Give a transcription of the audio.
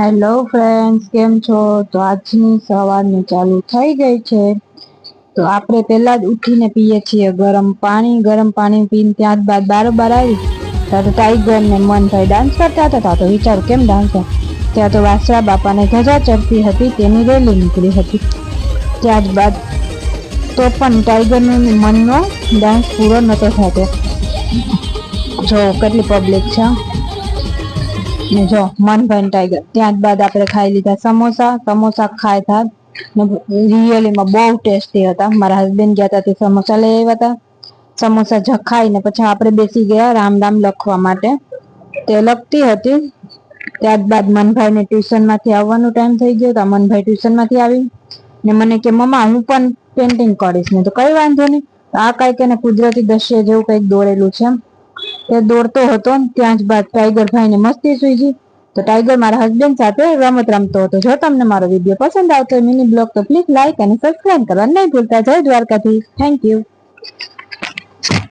Hello friends કેમ છો? તો આજની સવારની ચાલુ થઈ ગઈ છે. તો આપણે પહેલાં જ ઉઠીને પીએ છીએ ગરમ પાણી. ગરમ પાણી પીને ત્યારબાદ બારોબાર આવી. ત્યાં તો ટાઈગરને મન મનભાઈ ડાન્સ કરતા હતા. તો વિચાર કેમ ડાન્સ ત્યાં તો વાસરા બાપાને ધજા ચડતી હતી. તેની રેલી નીકળી હતી. ત્યારબાદ તો પણ ટાઈગરનું મનનો ડાન્સ પૂરો નહોતો થતો. જો, કેટલી પબ્લિક છે ને જો મનભાઈ ટાઈગર ત્યારબાદ આપણે ખાઈ લીધા સમોસા. સમોસા ખાય હતા રિયલીમાં બહુ ટેસ્ટી હતા. મારા હસબન્ડ ગયા હતા તે સમોસા લઈ આવ્યા હતા. સમોસા જ ખાઈને પછી આપણે બેસી ગયા રામ રામ લખવા માટે. તે લખતી હતી. ત્યારબાદ મનભાઈને ટ્યુશનમાંથી આવવાનો ટાઈમ થઈ ગયો તો મનભાઈ ટ્યુશનમાંથી આવી ને મને કે, મમ્મા, હું પણ પેન્ટિંગ કરીશ. ને તો કઈ વાંધો નહીં. આ કંઈક એને કુદરતી દ્રશ્ય જેવું કંઈક દોરેલું છે. તે દોડતો હતો ત્યાં જ બાદ ટાઈગર ભાઈને મસ્તી ગઈ. તો ટાઈગર મારા હસબન્ડ સાથે રમત રમતો હતો. જો તમને મારો વીડિયો પસંદ આવતો હોય મિની બ્લોગ તો પ્લીઝ લાઈક અને સબસ્ક્રાઈબ કરવા નહીં ભૂલતા. જય દ્વારકાથી થેન્ક યુ